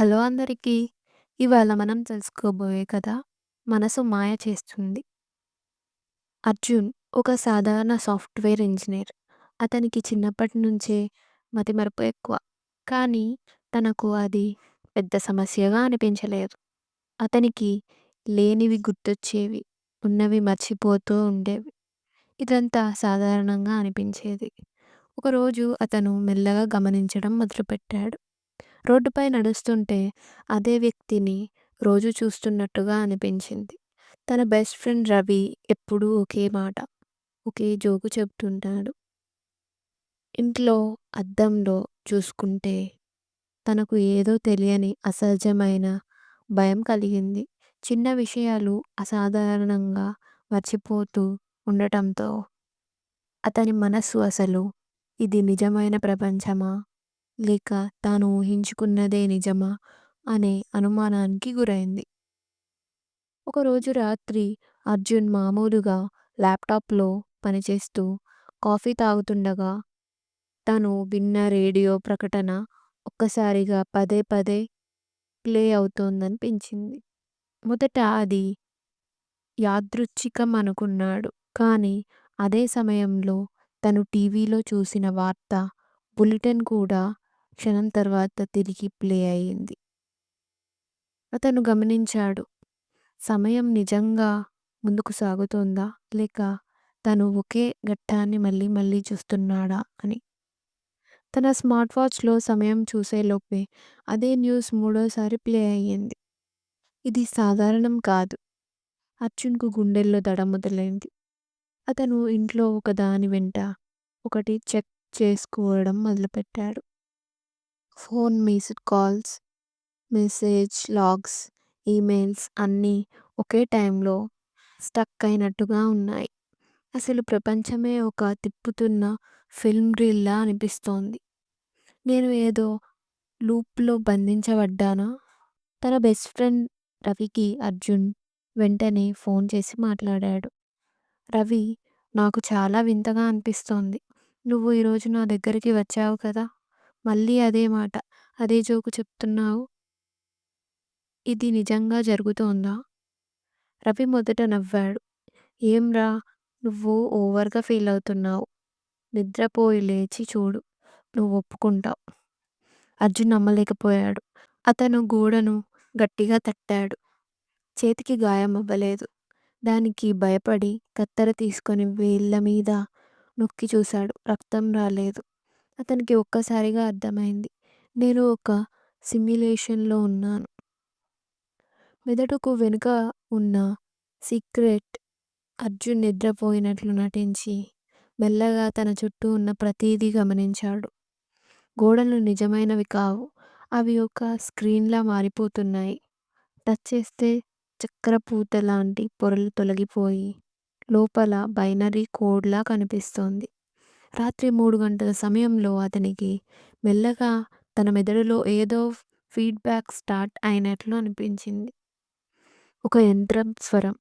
Hello అందరికీ! ఇవాళ మనం తెలుసుకోబోయే కథ 'మనసు మాయ చేస్తుంది'. అర్జున్ ఒక సాధారణ సాఫ్ట్‌వేర్ ఇంజనీర్ అతనికి చిన్నప్పటి నుంచే మతిమరుపు ఎక్కువ. కానీ తనకు అది పెద్ద సమస్యగా అనిపించలేదు. అతనికి లేనివి గుర్తొచ్చేవి. ఉన్నవి మర్చిపోతూ ఉండేవి. ఇదంతా సాధారణంగా అనిపించేది. ఒకరోజు అతను మెల్లగా గమనించడం మొదలుపెట్టాడు. రోడ్డుపై నడుస్తుంటే అదే వ్యక్తిని రోజు చూస్తున్నట్టుగా అనిపించింది. తన బెస్ట్ ఫ్రెండ్ రవి ఎప్పుడూ ఒకే మాట, ఒకే జోకు చెబుతుంటాడు. ఇంట్లో అద్దంలో చూసుకుంటే తనకు ఏదో తెలియని అసహజమైన భయం కలిగింది. చిన్న విషయాలు అసాధారణంగా మర్చిపోతూ ఉండటంతో అతని మనస్సు అసలు ఇది నిజమైన ప్రపంచమా? లేక తాను ఊహించుకున్నదే నిజమా? అనే అనుమానానికి గురైంది. ఒకరోజు రాత్రి అర్జున్ మామూలుగా ల్యాప్‌టాప్‌లో పనిచేస్తూ కాఫీ తాగుతుండగా తను విన్న రేడియో ప్రకటన ఒక్కసారిగా పదే పదే ప్లే అవుతోందనిపించింది. మొదట అది యాదృచ్ఛికం అనుకున్నాడు. కానీ అదే సమయంలో తను టీవీలో చూసిన వార్త బులెటిన్ కూడా క్షణం తర్వాత తిరిగి ప్లే అయింది. అతను గమనించాడు. సమయం నిజంగా ముందుకు సాగుతోందా? లేక తను ఒకే ఘట్టాన్ని మళ్ళీ మళ్ళీ చూస్తున్నాడా అని. తన స్మార్ట్ వాచ్‌లో సమయం చూసేలోపే అదే న్యూస్ మూడోసారి ప్లే అయ్యింది ఇది సాధారణం కాదు. అర్జున్‌కు గుండెల్లో దడ మొదలైంది. అతను ఇంట్లో ఒకదాని వెంట ఒకటి చెక్ చేసుకోవడం మొదలుపెట్టాడు. Phone missed calls, message logs, emails అన్నీ ఒకే టైంలో స్టక్ అయినట్టుగా ఉన్నాయి. అసలు ప్రపంచమే ఒక తిప్పుతున్న ఫిల్మ్ రీల్‌లా అనిపిస్తోంది. నేను ఏదో లూప్‌లో బంధించబడ్డానా? తన బెస్ట్ ఫ్రెండ్ రవికి అర్జున్ వెంటనే ఫోన్ చేసి మాట్లాడాడు. రవి నాకు చాలా వింతగా అనిపిస్తోంది. నువ్వు ఈరోజు నా దగ్గరికి వచ్చావు కదా! మళ్ళీ అదే మాట, అదే జోకు చెప్తున్నావు. ఇది నిజంగా జరుగుతోందా? రవి మొదట నవ్వాడు. ఏంరా నువ్వు ఓవర్‌గా ఫీల్ అవుతున్నావు నిద్రపోయి లేచి చూడు. నువ్వు ఒప్పుకుంటావు. అర్జున్ నమ్మలేకపోయాడు. అతను గోడను గట్టిగా తట్టాడు. చేతికి గాయం అవ్వలేదు. దానికి భయపడి కత్తెర తీసుకొని వేళ్ళ మీద నొక్కి చూశాడు. రక్తం రాలేదు. అతనికి ఒక్కసారిగా అర్థమైంది. నేను ఒక సిమ్యులేషన్‌లో ఉన్నాను. మెదడుకు వెనుక ఉన్న సీక్రెట్ అర్జున్ నిద్రపోయినట్లు నటించి మెల్లగా తన చుట్టూ ఉన్న ప్రతీదీ గమనించాడు. గోడలు నిజమైనవి కావు. అవి ఒక స్క్రీన్‌లా మారిపోతున్నాయి. టచ్ చేస్తే చక్రపూత లాంటి పొరలు తొలగిపోయి లోపల బైనరీ కోడ్‌లా కనిపిస్తోంది. రాత్రి మూడు గంటల సమయంలో అతనికి మెల్లగా తన మెదడులో ఏదో ఫీడ్‌బ్యాక్ స్టార్ట్ అయినట్లు అనిపించింది. ఒక యంత్రం స్వరం.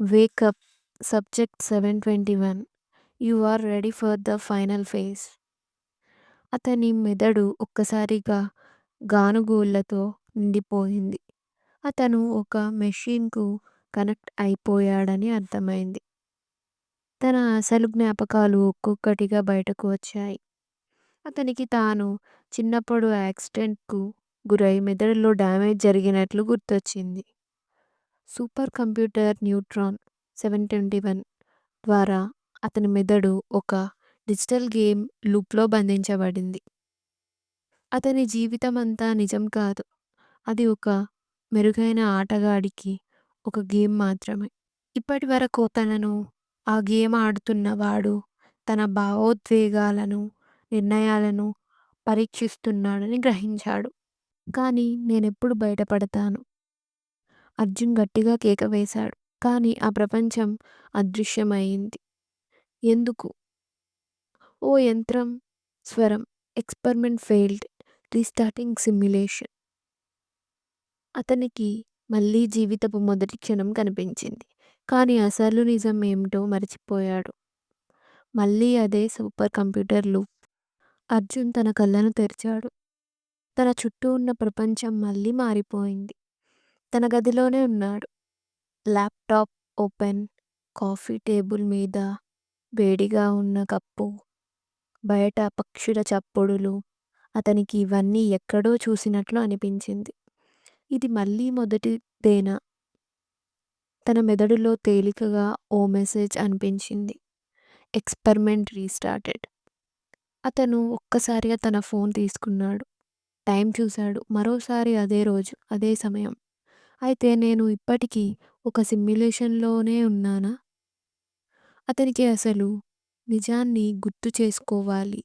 Wake up subject seven twenty one you are ready for the final phase. అతని మెదడు ఒక్కసారిగా గానుగోళ్ళతో నిండిపోయింది. అతను ఒక మెషిన్‌కు కనెక్ట్ అయిపోయాడని అర్థమైంది. తన అసలు జ్ఞాపకాలు ఒక్కొక్కటిగా బయటకు వచ్చాయి. అతనికి తాను చిన్నప్పుడు యాక్సిడెంట్‌కు గురై మెదడులో డ్యామేజ్ జరిగినట్లు గుర్తొచ్చింది. Super computer neutron seven twenty one ద్వారా అతని మెదడు ఒక డిజిటల్ గేమ్ లూప్‌లో బంధించబడింది. అతని జీవితమంతా నిజం కాదు. అది ఒక మెరుగైన ఆటగాడికి ఒక గేమ్ మాత్రమే. ఇప్పటివరకు తనను ఆ గేమ్ ఆడుతున్నవాడు తన భావోద్వేగాలను, నిర్ణయాలను పరీక్షిస్తున్నాడని గ్రహించాడు. కానీ నేనెప్పుడు బయటపడతాను? అర్జున్ గట్టిగా కేక వేశాడు. కానీ ఆ ప్రపంచం అదృశ్యమైంది ఎందుకు? ఓ యంత్రం స్వరం ఎక్స్‌పెరిమెంట్ ఫెయిల్డ్. Restarting simulation. అతనికి మళ్ళీ జీవితపు మొదటి క్షణం కనిపించింది. కానీ అసలు నిజం ఏమిటో మరచిపోయాడు. మళ్ళీ అదే సూపర్ కంప్యూటర్ లూప్. అర్జున్ తన కళ్ళను తెరిచాడు. తన చుట్టూ ఉన్న ప్రపంచం మళ్ళీ మారిపోయింది. తన గదిలోనే ఉన్నాడు. ల్యాప్‌టాప్ ఓపెన్, కాఫీ టేబుల్ మీద వేడిగా ఉన్న కప్పు, బయట పక్షుల చప్పుడులు. అతనికి ఇవన్నీ ఎక్కడో చూసినట్లు అనిపించింది. ఇది మళ్ళీ మొదటిదేనా? తన మెదడులో తేలికగా ఓ మెసేజ్ అనిపించింది. Experiment restarted. అతను ఒక్కసారిగా తన ఫోన్ తీసుకున్నాడు. టైం చూశాడు. మరోసారి అదే రోజు, అదే సమయం. అయితే నేను ఇప్పటికీ ఒక సిమ్యులేషన్‌లోనే ఉన్నానా? అతనికి అసలు నిజాన్ని గుర్తు చేసుకోవాలి.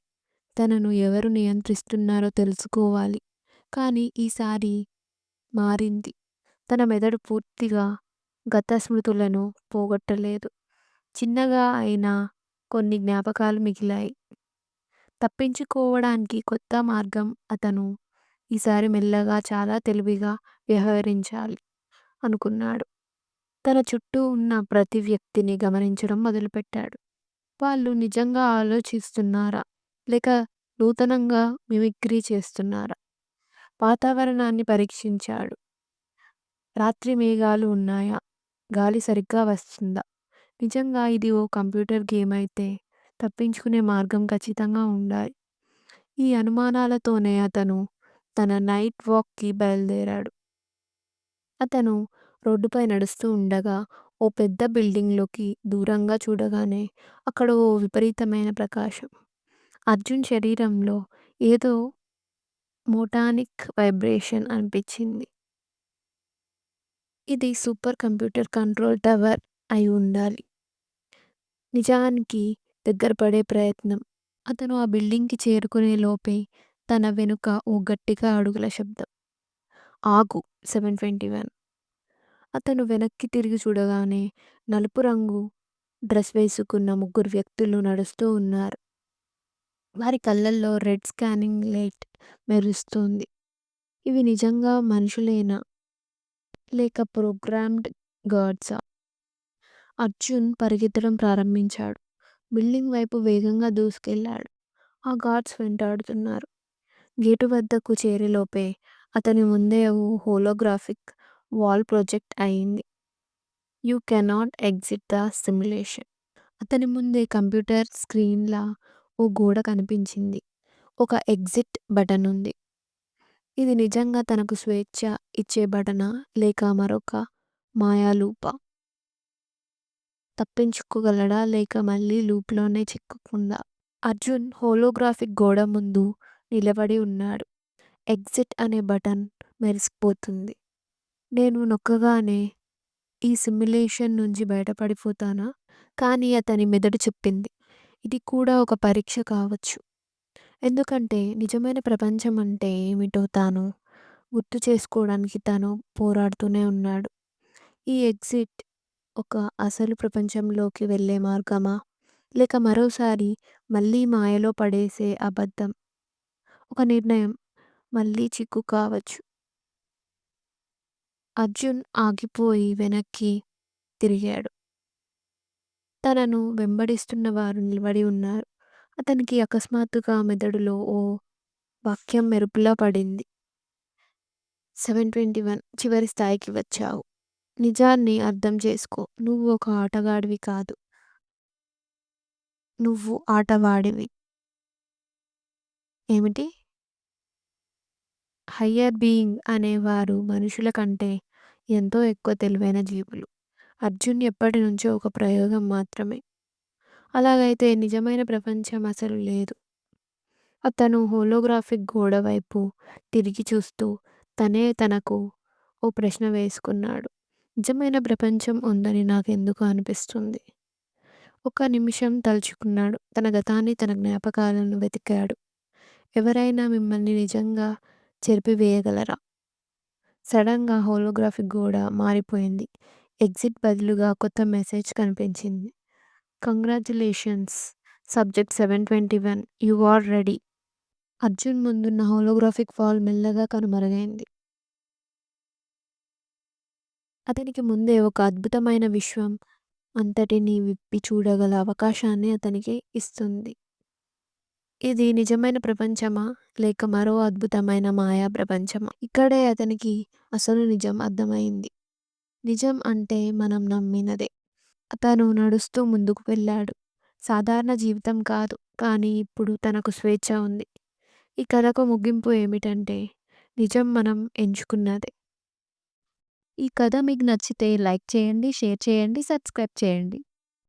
తనను ఎవరు నియంత్రిస్తున్నారో తెలుసుకోవాలి. కానీ ఈసారి మారింది. తన మెదడు పూర్తిగా గత స్మృతులను పోగొట్టలేదు. చిన్నగా అయినా కొన్ని జ్ఞాపకాలు మిగిలాయి. తప్పించుకోవడానికి కొత్త మార్గం అతను ఈసారి మెల్లగా చాలా తెలివిగా వ్యవహరించాలి అనుకున్నాడు. తన చుట్టూ ఉన్న ప్రతి వ్యక్తిని గమనించడం మొదలుపెట్టాడు. వాళ్ళు నిజంగా ఆలోచిస్తున్నారా? లేక నూతనంగా మిమిక్రీ చేస్తున్నారా? వాతావరణాన్ని పరీక్షించాడు. రాత్రి మేఘాలు ఉన్నాయా? గాలి సరిగ్గా వస్తుందా? నిజంగా ఇది ఓ కంప్యూటర్ గేమ్ అయితే తప్పించుకునే మార్గం ఖచ్చితంగా ఉండాలి. ఈ అనుమానాలతోనే అతను తన నైట్ వాక్‌కి బయలుదేరాడు. అతను రోడ్డుపై నడుస్తూ ఉండగా ఓ పెద్ద బిల్డింగ్‌లోకి దూరంగా చూడగానే అక్కడ ఓ విపరీతమైన ప్రకాశం. అర్జున్ శరీరంలో ఏదో మోటానిక్ వైబ్రేషన్ అనిపించింది. ఇది సూపర్ కంప్యూటర్ కంట్రోల్ టవర్ అయి ఉండాలి. నిజానికి దగ్గర పడే ప్రయత్నం. అతను ఆ బిల్డింగ్‌కి చేరుకునే లోపే తన వెనుక ఓ గట్టిగా అడుగుల శబ్దం. ఆగు సెవెన్ ట్వంటీ వన్ అతను వెనక్కి తిరిగి చూడగానే నలుపు రంగు డ్రెస్ వేసుకున్న ముగ్గురు వ్యక్తులు నడుస్తూ ఉన్నారు. వారి కళ్ళల్లో రెడ్ స్కానింగ్ లైట్ మెరుస్తోంది. ఇవి నిజంగా మనుషులేనా? లేక ప్రోగ్రామ్డ్ గాడ్సా? అర్జున్ పరిగెత్తడం ప్రారంభించాడు. బిల్డింగ్ వైపు వేగంగా దూసుకెళ్ళాడు. ఆ గాడ్స్ వెంటాడుతున్నారు. గేటు వద్దకు చేరేలోపే అతని ముందే ఓ హోలోగ్రాఫిక్ వాల్ ప్రొజెక్ట్ అయింది. You cannot exit the simulation. అతని ముందే కంప్యూటర్ స్క్రీన్‌లా ఓ గోడ కనిపించింది. ఒక ఎగ్జిట్ బటన్ ఉంది ఇది నిజంగా తనకు స్వేచ్ఛ ఇచ్చే బటనా? లేక మరొక మాయాలూపా తప్పించుకోగలడా? లేక మళ్ళీ లూప్‌లోనే చిక్కుకుందా? అర్జున్ హోలోగ్రాఫిక్ గోడ ముందు నిలబడి ఉన్నాడు. ఎగ్జిట్ అనే బటన్ మెరిసిపోతుంది. నేను నొక్కగానే ఈ సిమ్యులేషన్ నుంచి బయటపడిపోతానా? కానీ అతని మెదడు చెప్పింది. ఇది కూడా ఒక పరీక్ష కావచ్చు. ఎందుకంటే నిజమైన ప్రపంచం అంటే ఏమిటో తాను గుర్తు చేసుకోవడానికి తను పోరాడుతూనే ఉన్నాడు. ఈ ఎగ్జిట్ ఒక అసలు ప్రపంచంలోకి వెళ్ళే మార్గమా? లేక మరోసారి మళ్ళీ మాయలో పడేసే అబద్ధం? ఒక నిర్ణయం మళ్ళీ చిక్కు కావచ్చు. అర్జున్ ఆగిపోయి వెనక్కి తిరిగాడు. తనను వెంబడిస్తున్న వారు నిలబడి ఉన్నారు. అతనికి అకస్మాత్తుగా మెదడులో ఓ వాక్యం మెరుపులా పడింది. సెవెన్ ట్వంటీ వన్ చివరి స్థాయికి వచ్చావు. నిజాన్ని అర్థం చేసుకో. నువ్వు ఒక ఆటగాడివి కాదు. నువ్వు ఆటవాడివి. ఏమిటి? హయ్యర్ బీయింగ్ అనేవారు మనుషుల కంటే ఎంతో ఎక్కువ తెలివైన జీవులు. అర్జున్ ఎప్పటి నుంచో ఒక ప్రయోగం మాత్రమే. అలాగైతే నిజమైన ప్రపంచం అసలు లేదు. అతను హోలోగ్రాఫిక్ గోడ వైపు తిరిగి చూస్తూ తనే తనకు ఓ ప్రశ్న వేసుకున్నాడు. నిజమైన ప్రపంచం ఉందని నాకెందుకు అనిపిస్తుంది? ఒక్క నిమిషం తలుచుకున్నాడు. తన గతాన్ని, తన జ్ఞాపకాలను వెతికాడు. ఎవరైనా మిమ్మల్ని నిజంగా చెరిపివేయగలరా? సడన్‌గా హోలోగ్రాఫిక్ గోడ మారిపోయింది. ఎగ్జిట్ బదులుగా కొత్త మెసేజ్ కనిపించింది. Congratulations subject seven twenty one you are ready. Arjun ముందున్న హోలోగ్రాఫిక్ వాల్ మెల్లగా కనుమరుగైంది. అతనికి ముందే ఒక అద్భుతమైన విశ్వం అంతటిని విప్పి చూడగల అవకాశాన్ని అతనికి ఇస్తుంది. ఇది నిజమైన ప్రపంచమా? లేక మరో అద్భుతమైన మాయా ప్రపంచమా? ఇక్కడే అతనికి అసలు నిజం అర్థమైంది. నిజం అంటే మనం నమ్మినదే. అతను నడుస్తూ ముందుకు వెళ్ళాడు. సాధారణ జీవితం కాదు. కానీ ఇప్పుడు తనకు స్వేచ్ఛ ఉంది. ఈ కథకు ముగింపు ఏమిటంటే నిజం మనం ఎంచుకున్నదే. ఈ కథ మీకు నచ్చితే లైక్ చేయండి, షేర్ చేయండి, సబ్స్క్రైబ్ చేయండి.